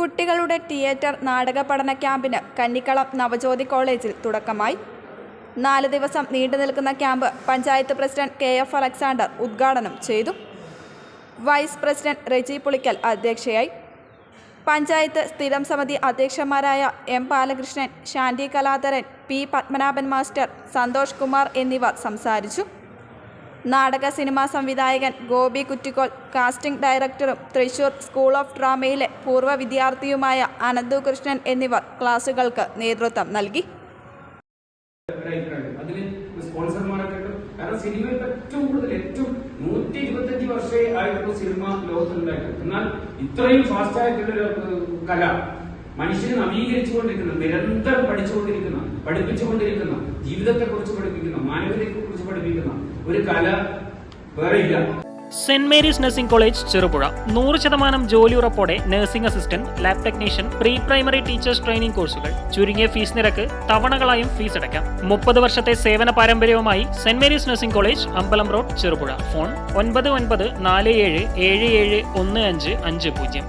കുട്ടികളുടെ തിയേറ്റർ നാടക പഠന ക്യാമ്പിന് കന്നിക്കളം നവജ്യോതി കോളേജിൽ തുടക്കമായി. നാല് ദിവസം നീണ്ടു നിൽക്കുന്ന camp panchayat president K F Alexander ഉദ്ഘാടനം ചെയ്തു. വൈസ് പ്രസിഡന്റ് റെജി പുളിക്കൽ അധ്യക്ഷയായി. പഞ്ചായത്ത് സ്ഥിരം സമിതി അധ്യക്ഷന്മാരായ M Balakrishnan Shanthi Kaladharan P Padmanabhan master Santhosh Kumar എന്നിവർ സംസാരിച്ചു. നാടക സിനിമാ സംവിധായകൻ ഗോപി കുറ്റിക്കോൾ കാസ്റ്റിംഗ് ഡയറക്ടറും തൃശൂർ സ്കൂൾ ഓഫ് ഡ്രാമയിലെ പൂർവ വിദ്യാർത്ഥിയുമായ അനന്തു കൃഷ്ണൻ എന്നിവർ ക്ലാസുകൾക്ക് നേതൃത്വം നൽകി. കാരണം സിനിമയിൽ ഏറ്റവും കൂടുതൽ ഏറ്റവും നൂറ്റി ഇരുപത്തഞ്ച് വർഷേ ആയിട്ടുള്ള സിനിമ ലോകത്തുണ്ടായിട്ടുണ്ട്. എന്നാൽ ഇത്രയും ഫാസ്റ്റ് ആയിട്ടുള്ള കല മനുഷ്യനെ നവീകരിച്ചുകൊണ്ടിരിക്കുന്നു. നിരന്തരം പഠിച്ചുകൊണ്ടിരിക്കുന്ന. പഠിപ്പിച്ചുകൊണ്ടിരിക്കുന്ന ജീവിതത്തെ കുറിച്ച് പഠിപ്പിക്കുന്ന മാനവികതയെ കുറിച്ച് പഠിപ്പിക്കുന്ന ഒരു കല വേറെയില്ല Saint Mary's nursing college Cherupuzha. നൂറ് ശതമാനം ജോലി ഉറപ്പോടെ nursing assistant lab technician pre primary teachers training കോഴ്സുകൾ ചുരുങ്ങിയ ഫീസ് നിരക്ക് തവണകളായും ഫീസ് അടയ്ക്കാം. മുപ്പത് വർഷത്തെ സേവന പാരമ്പര്യവുമായി സെന്റ് മേരീസ് നഴ്സിംഗ് കോളേജ് അമ്പലം റോഡ് ചെറുപുഴ. ഫോൺ ഒൻപത് ഒൻപത് നാല് ഏഴ് ഏഴ് ഏഴ് ഒന്ന് അഞ്ച് അഞ്ച് പൂജ്യം.